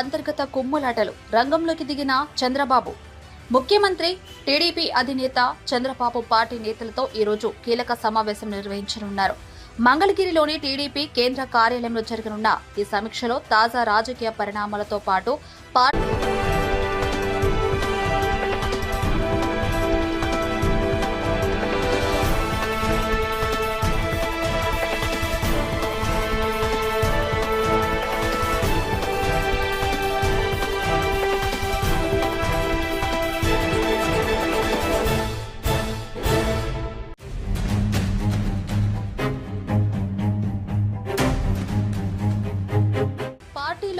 అంతర్గత కుమ్ములాటలు. రంగంలోకి దిగిన చంద్రబాబు. ముఖ్యమంత్రి టీడీపీ అధినేత చంద్రబాబు పార్టీ నేతలతో ఈరోజు కీలక సమావేశం నిర్వహించనున్నారు. మంగళగిరిలోని టీడీపీ కేంద్ర కార్యాలయంలో జరగనున్న ఈ సమీక్షలో తాజా రాజకీయ పరిణామాలతో పాటు పార్టీ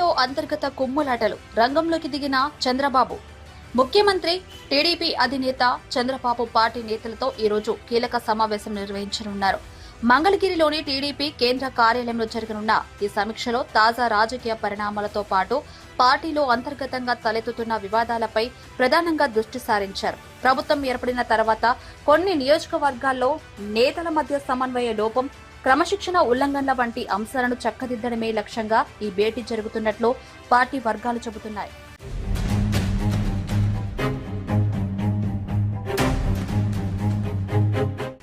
పార్టీలో అంతర్గత కుమ్ములాటలు. రంగంలోకి దిగిన చంద్రబాబు. ముఖ్యమంత్రి టీడీపీ అధినేత చంద్రబాబు పార్టీ నేతలతో ఈరోజు కీలక సమావేశం నిర్వహించనున్నారు. మంగళగిరిలోని టీడీపీ కేంద్ర కార్యాలయంలో జరగనున్న ఈ సమీక్షలో తాజా రాజకీయ పరిణామాలతో పాటు పార్టీలో అంతర్గతంగా తలెత్తుతున్న వివాదాలపై ప్రధానంగా దృష్టి సారించారు. ప్రభుత్వం ఏర్పడిన తర్వాత కొన్ని నియోజకవర్గాల్లో నేతల మధ్య సమన్వయ లోపం క్రమశిక్షణ ఉల్లంఘనల వంటి అంశాలను చక్కదిద్దడమే లక్ష్యంగా ఈ భేటీ జరుగుతున్నట్లు పార్టీ వర్గాలు చెబుతున్నాయి.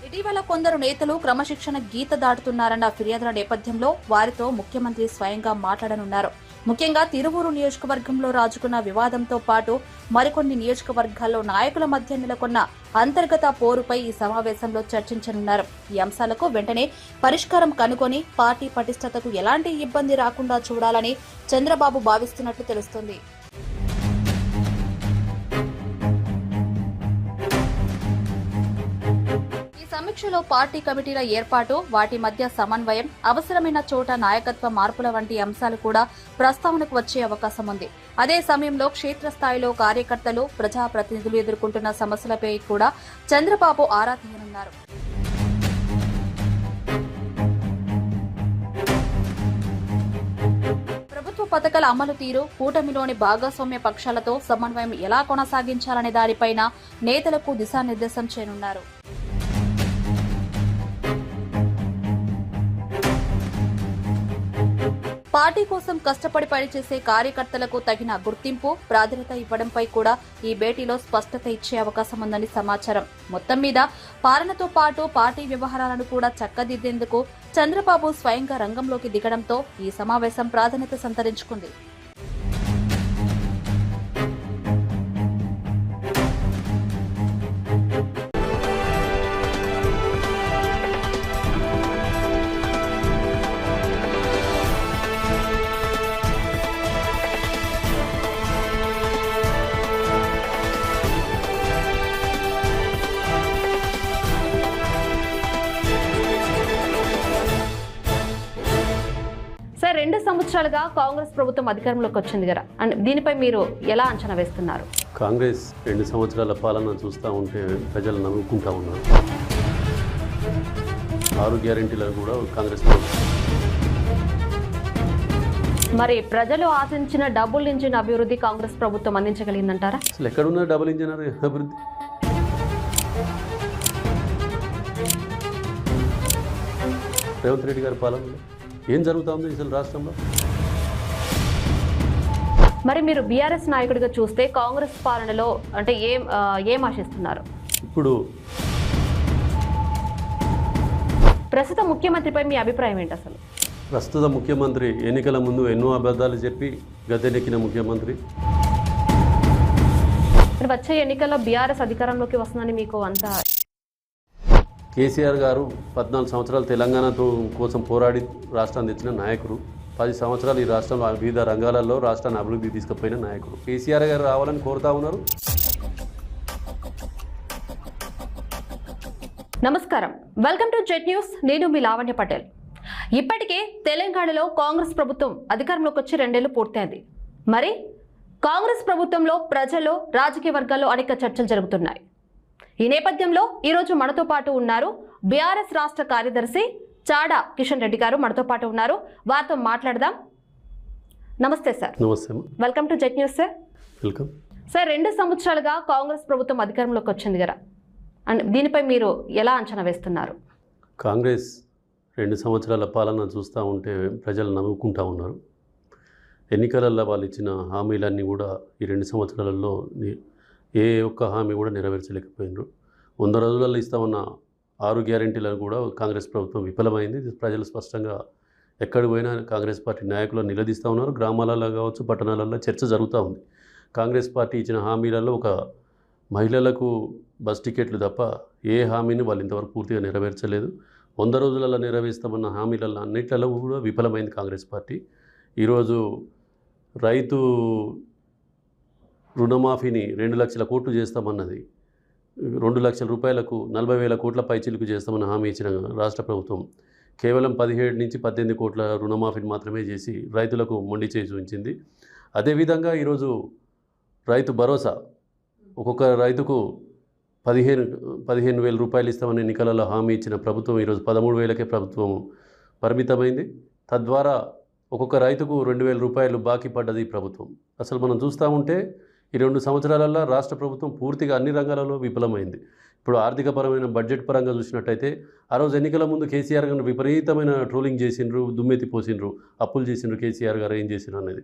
ఇటీవల కొందరు నేతలు క్రమశిక్షణ గీత దాటుతున్నారన్న ఫిర్యాదుల నేపథ్యంలో వారితో ముఖ్యమంత్రి స్వయంగా మాట్లాడనున్నారు. ముఖ్యంగా తిరువూరు నియోజకవర్గంలో రాజుకున్న వివాదంతో పాటు మరికొన్ని నియోజకవర్గాల్లో నాయకుల మధ్య నెలకొన్న అంతర్గత పోరుపై ఈ సమావేశంలో చర్చించనున్నారు. ఈ అంశాలకు వెంటనే పరిష్కారం కనుగొని పార్టీ పటిష్టతకు ఎలాంటి ఇబ్బంది రాకుండా చూడాలని చంద్రబాబు భావిస్తున్నట్లు తెలుస్తోంది. సమీక్షలో పార్టీ కమిటీల ఏర్పాటు వాటి మధ్య సమన్వయం అవసరమైన చోట నాయకత్వ మార్పుల వంటి అంశాలు కూడా ప్రస్తావనకు వచ్చే అవకాశం ఉంది. అదే సమయంలో క్షేత్రస్థాయిలో కార్యకర్తలు ప్రజాప్రతినిధులు ఎదుర్కొంటున్న సమస్యలపై కూడా చంద్రబాబు ఆరా తీయనున్నారు. ప్రభుత్వ పథకాల అమలు తీరు కూటమిలోని భాగస్వామ్య పక్షాలతో సమన్వయం ఎలా కొనసాగించాలనే దానిపైన నేతలకు దిశానిర్దేశం చేయనున్నారు. పార్టీ కోసం కష్టపడి పనిచేసే కార్యకర్తలకు తగిన గుర్తింపు ప్రాధాన్యత ఇవ్వడంపై కూడా ఈ భేటీలో స్పష్టత ఇచ్చే అవకాశం ఉందని సమాచారం. మొత్తం మీద పాలనతో పాటు పార్టీ వ్యవహారాలను కూడా చక్కదిద్దేందుకు చంద్రబాబు స్వయంగా రంగంలోకి దిగడంతో ఈ సమావేశం ప్రాధాన్యత సంతరించుకుంది. సంవత్సరాలుగా కాంగ్రెస్ ప్రభుత్వం అధికారంలోకి వచ్చింది కదా. అండ్ దీనిపై మీరు ఎలా అంచనా వేస్తున్నారు? కాంగ్రెస్ రెండు సంవత్సరాల పాలన చూస్తూ ఉంటే ప్రజలు నవ్వుకుంటా ఉన్నారు. ఆరు గ్యారెంటీలను కూడా కాంగ్రెస్ మరి ప్రజలు ఆశించిన డబుల్ ఇంజిన్ అభివృద్ధి కాంగ్రెస్ ప్రభుత్వం అందించగలిగిందంటారా? అసలు ఎక్కడున్న డబుల్ ఇంజనీర్ అభివృద్ధి? రేవంత్ రెడ్డి గారి పాలనలో? ఏం జరుగుతూ ఉంది అసలు రాష్ట్రంలో? మరి మీరు బీఆర్ఎస్ నాయకుడిగా చూస్తే కాంగ్రెస్ పాలనలో అంటే ఏం ఏం ఆశిస్తున్నారు? ఇప్పుడు ప్రస్తుత ముఖ్యమంత్రిపై మీ అభిప్రాయం ఏంటి అసలు? ప్రస్తుత ముఖ్యమంత్రి ఎన్నికల ముందు ఎన్నో అబద్ధాలు చెప్పి గద్దెనెక్కిన ముఖ్యమంత్రి. మరి వచ్చే ఎన్నికల్లో బీఆర్ఎస్ అధికారంలోకి వస్తుందని మీకు అంత కేసీఆర్ గారు పద్నాలుగు సంవత్సరాలు తెలంగాణతో కోసం పోరాడి రాష్ట్రాన్ని తెచ్చిన నాయకుడు. పది సంవత్సరాలు ఈ రాష్ట్రంలో వివిధ రంగాలలో రాష్ట్రాన్ని అభివృద్ధి తీసుకుపోయిన నాయకుడు. కేసీఆర్ గారు రావాలని కోరుతా ఉన్నారు. నమస్కారం. Welcome to Jet News. నేను మీ లావణ్య పటేల్. ఇప్పటికే తెలంగాణలో కాంగ్రెస్ ప్రభుత్వం అధికారంలోకి వచ్చి రెండేళ్ళు పూర్తయింది. మరి కాంగ్రెస్ ప్రభుత్వంలో ప్రజల్లో రాజకీయ వర్గాల్లో అనేక చర్చలు జరుగుతున్నాయి. ఈ నేపథ్యంలో ఈరోజు మనతో పాటు ఉన్నారు బీఆర్ఎస్ రాష్ట్ర కార్యదర్శి చాడా కిషన్ రెడ్డి గారు మనతో పాటు ఉన్నారు. వారితో మాట్లాడదాం. నమస్తే సార్. నమస్తే. Welcome to Jet News sir. Welcome. Sir రెండు సంవత్సరాలుగా కాంగ్రెస్ ప్రభుత్వం అధికారంలోకి వచ్చింది కదా. అండ్ దీనిపై మీరు ఎలా అంచనా వేస్తున్నారు? కాంగ్రెస్ రెండు సంవత్సరాల పాలన చూస్తూ ఉంటే ప్రజలు నవ్వుకుంటా ఉన్నారు. ఎన్నికలలో వాళ్ళు ఇచ్చిన హామీలన్నీ కూడా ఈ రెండు సంవత్సరాలలో ఏ ఒక్క హామీ కూడా నెరవేర్చలేకపోయినారు. వంద రోజులలో ఇస్తామన్న ఆరు గ్యారెంటీలను కూడా కాంగ్రెస్ ప్రభుత్వం విఫలమైంది. ప్రజలు స్పష్టంగా ఎక్కడ పోయినా కాంగ్రెస్ పార్టీ నాయకులు నిలదీస్తూ ఉన్నారు. గ్రామాలలో కావచ్చు పట్టణాలలో చర్చ జరుగుతూ ఉంది. కాంగ్రెస్ పార్టీ ఇచ్చిన హామీలలో ఒక మహిళలకు బస్ టికెట్లు తప్ప ఏ హామీని వాళ్ళు ఇంతవరకు పూర్తిగా నెరవేర్చలేదు. వంద రోజులలో నెరవేర్స్తామన్న హామీలలో అన్నిట్లలో కూడా విఫలమైంది కాంగ్రెస్ పార్టీ. ఈరోజు రైతు రుణమాఫీని రెండు లక్షల కోట్లు చేస్తామన్నది. రెండు లక్షల రూపాయలకు నలభై వేల కోట్ల పైచిలుకు చేస్తామని హామీ ఇచ్చిన రాష్ట్ర ప్రభుత్వం కేవలం పదిహేడు నుంచి పద్దెనిమిది కోట్ల రుణమాఫీని మాత్రమే చేసి రైతులకు మొండి చేసి ఉంచింది అదేవిధంగా ఈరోజు రైతు భరోసా ఒక్కొక్క రైతుకు పదిహేను పదిహేను వేల రూపాయలు ఇస్తామని ఎన్నికలలో హామీ ఇచ్చిన ప్రభుత్వం ఈరోజు పదమూడు వేలకే ప్రభుత్వం పరిమితమైంది. తద్వారా ఒక్కొక్క రైతుకు రెండు వేల రూపాయలు బాకీ పడ్డది ప్రభుత్వం. అసలు మనం చూస్తూ ఉంటే ఈ రెండు సంవత్సరాలలో రాష్ట్ర ప్రభుత్వం పూర్తిగా అన్ని రంగాలలో విఫలమైంది. ఇప్పుడు ఆర్థికపరమైన బడ్జెట్ పరంగా చూసినట్టయితే ఆ రోజు ఎన్నికల ముందు కేసీఆర్ గారు విపరీతమైన ట్రోలింగ్ చేసిండ్రు దుమ్మెత్తి పోసిండ్రు అప్పులు చేసిండ్రు కేసీఆర్ గారు ఏం చేసిండ్రు అనేది.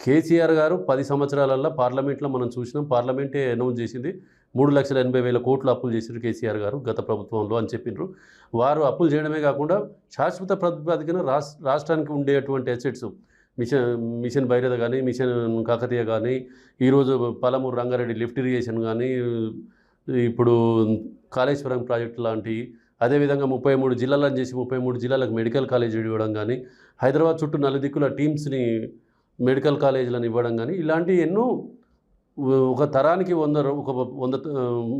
కేసీఆర్ గారు పది సంవత్సరాలలో పార్లమెంట్లో మనం చూసినాం పార్లమెంటే అనౌన్స్ చేసింది మూడు లక్షల ఎనభై వేల కోట్లు అప్పులు చేసిండ్రు కేసీఆర్ గారు గత ప్రభుత్వంలో అని చెప్పిండ్రు. వారు అప్పులు చేయడమే కాకుండా శాశ్వత ప్రాతిపదికన రాష్ట్రానికి ఉండేటువంటి అసెట్స్ మిషన్ మిషన్ భైరథ కానీ మిషన్ కాకతీయ కానీ ఈరోజు పలమూరు రంగారెడ్డి లిఫ్ట్ ఇరిగేషన్ కానీ ఇప్పుడు కాళేశ్వరం ప్రాజెక్టు లాంటి అదేవిధంగా ముప్పై మూడు జిల్లాలను చేసి ముప్పై మూడు జిల్లాలకు మెడికల్ కాలేజ్ ఇవ్వడం కానీ హైదరాబాద్ చుట్టూ నలుదిక్కుల టీమ్స్ని మెడికల్ కాలేజీలను ఇవ్వడం కానీ ఇలాంటి ఎన్నో ఒక తరానికి వంద ఒక వంద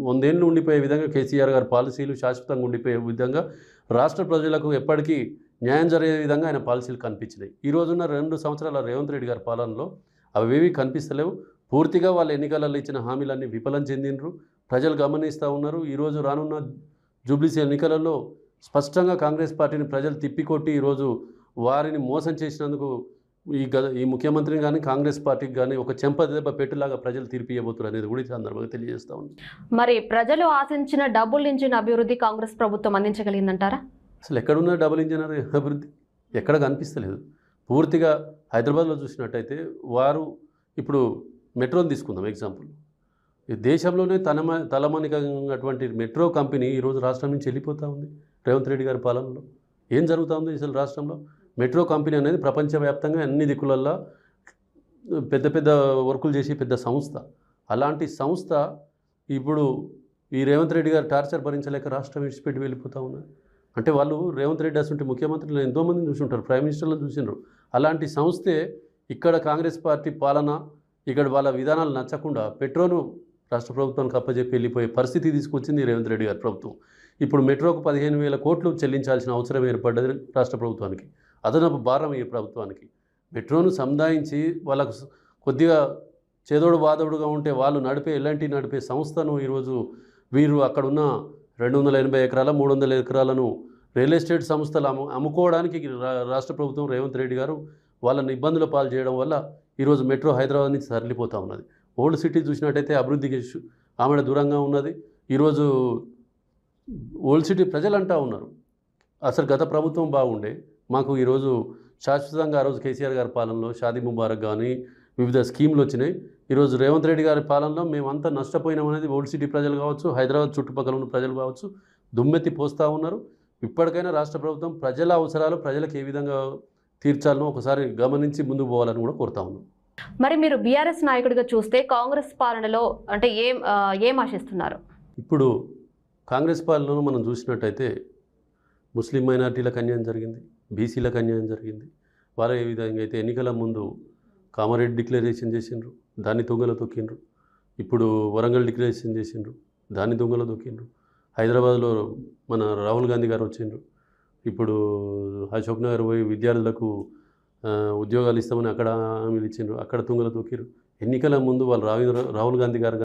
వందేళ్ళు ఉండిపోయే విధంగా కేసీఆర్ గారి పాలసీలు శాశ్వతంగా ఉండిపోయే విధంగా రాష్ట్ర ప్రజలకు ఎప్పటికీ న్యాయం జరిగే విధంగా ఆయన పాలసీలు కనిపించినాయి. ఈ రోజున్న రెండు సంవత్సరాల రేవంత్ రెడ్డి గారి పాలనలో అవేవి కనిపిస్తలేవు. పూర్తిగా వాళ్ళ ఎన్నికలలో ఇచ్చిన హామీలన్నీ విఫలం చెందినరు ప్రజలు గమనిస్తూ ఉన్నారు. ఈరోజు రానున్న జూబ్లీస్ ఎన్నికలలో స్పష్టంగా కాంగ్రెస్ పార్టీని ప్రజలు తిప్పికొట్టి ఈరోజు వారిని మోసం చేసినందుకు ఈ గ ఈ ముఖ్యమంత్రిని కానీ కాంగ్రెస్ పార్టీకి కానీ ఒక చెంప దెబ్బ పెట్టులాగా ప్రజలు తీర్పు ఇవ్వబోతున్నారు అనేది కూడా సందర్భంగా తెలియజేస్తా ఉంది మరి ప్రజలు ఆశించిన డబ్బుల నుంచి అభివృద్ధి కాంగ్రెస్ ప్రభుత్వం అందించగలిగిందంటారా? అసలు ఎక్కడున్న డబుల్ ఇంజన్ అభివృద్ధి? ఎక్కడ కనిపిస్తలేదు. పూర్తిగా హైదరాబాద్లో చూసినట్టయితే వారు ఇప్పుడు మెట్రోని తీసుకుందాం ఎగ్జాంపుల్. ఈ దేశంలోనే తనమ తలమణికటువంటి మెట్రో కంపెనీ ఈరోజు రాష్ట్రం నుంచి వెళ్ళిపోతూ ఉంది రేవంత్ రెడ్డి గారి పాలనలో. ఏం జరుగుతూ ఉంది అసలు రాష్ట్రంలో? మెట్రో కంపెనీ అనేది ప్రపంచవ్యాప్తంగా అన్ని దిక్కులల్లో పెద్ద పెద్ద వర్కులు చేసే పెద్ద సంస్థ. అలాంటి సంస్థ ఇప్పుడు ఈ రేవంత్ రెడ్డి గారు టార్చర్ భరించలేక రాష్ట్రం విడిచిపెట్టి వెళ్ళిపోతూ ఉన్నారు. అంటే వాళ్ళు రేవంత్ రెడ్డి అసలు ముఖ్యమంత్రులు ఎంతోమందిని చూసుంటారు ప్రైమ్ మినిస్టర్లను చూసినారు అలాంటి సంస్థే ఇక్కడ కాంగ్రెస్ పార్టీ పాలన ఇక్కడ వాళ్ళ విధానాలు నచ్చకుండా పెట్రోను రాష్ట్ర ప్రభుత్వానికి అప్పచెప్పి వెళ్ళిపోయే పరిస్థితి తీసుకొచ్చింది రేవంత్ రెడ్డి గారి ప్రభుత్వం. ఇప్పుడు మెట్రోకు పదిహేను వేల కోట్లు చెల్లించాల్సిన అవసరం ఏర్పడ్డది రాష్ట్ర ప్రభుత్వానికి. అదనపు భారం ఈ ప్రభుత్వానికి. మెట్రోను సముదాయించి వాళ్ళకు కొద్దిగా చేదోడు వాదోడుగా ఉంటే వాళ్ళు నడిపే ఎలాంటి నడిపే సంస్థను ఈరోజు వీరు అక్కడున్న రెండు వందల ఎనభై ఎకరాల మూడు వందల ఎకరాలను రియల్ ఎస్టేట్ సంస్థలు అమ్ము అమ్ముకోవడానికి రా- రాష్ట్ర ప్రభుత్వం రేవంత్ రెడ్డి గారు వాళ్ళని ఇబ్బందుల పాలు చేయడం వల్ల ఈరోజు మెట్రో హైదరాబాద్ నుంచి తరలిపోతూ ఉన్నది. ఓల్డ్ సిటీ చూసినట్టయితే అభివృద్ధికి ఆమె దూరంగా ఉన్నది. ఈరోజు ఓల్డ్ సిటీ ప్రజలు అంటా ఉన్నారు. అసలు గత ప్రభుత్వం బాగుండే. మాకు ఈరోజు శాశ్వతంగా ఆ రోజు కేసీఆర్ గారి పాలనలో షాదీ ముబారక్ కానీ వివిధ స్కీమ్లు వచ్చినాయి. ఈరోజు రేవంత్ రెడ్డి గారి పాలనలో మేమంతా నష్టపోయినాం అనేది ఓల్డ్ సిటీ ప్రజలు కావచ్చు హైదరాబాద్ చుట్టుపక్కల ఉన్న ప్రజలు కావచ్చు దుమ్మెత్తి పోస్తూ ఉన్నారు. ఇప్పటికైనా రాష్ట్ర ప్రభుత్వం ప్రజల అవసరాలు ప్రజలకు ఏ విధంగా తీర్చాలనో ఒకసారి గమనించి ముందుకు పోవాలని కూడా కోరుతా ఉన్నాం. మరి మీరు బీఆర్ఎస్ నాయకుడిగా చూస్తే కాంగ్రెస్ పాలనలో అంటే ఏం ఏం ఆశిస్తున్నారు? ఇప్పుడు కాంగ్రెస్ పాలనలో మనం చూసినట్టయితే ముస్లిం మైనార్టీలకు అన్యాయం జరిగింది బీసీలకు అన్యాయం జరిగింది. వారు ఏ విధంగా అయితే ఎన్నికల ముందు కామారెడ్డి డిక్లరేషన్ చేసిండ్రు దాన్ని దొంగలు తొక్కిండ్రు. ఇప్పుడు వరంగల్ డిక్లరేషన్ చేసిండ్రు దాన్ని దొంగలు తొక్కిండ్రు. హైదరాబాద్లో మన రాహుల్ గాంధీ గారు వచ్చిండ్రు. ఇప్పుడు అశోక్ నగర్ పోయి విద్యార్థులకు ఉద్యోగాలు ఇస్తామని అక్కడ హామీలు ఇచ్చిండ్రు. అక్కడ తుంగలు తొక్కిరు ఎన్నికల ముందు వాళ్ళు రావి రాహుల్ గాంధీ గారు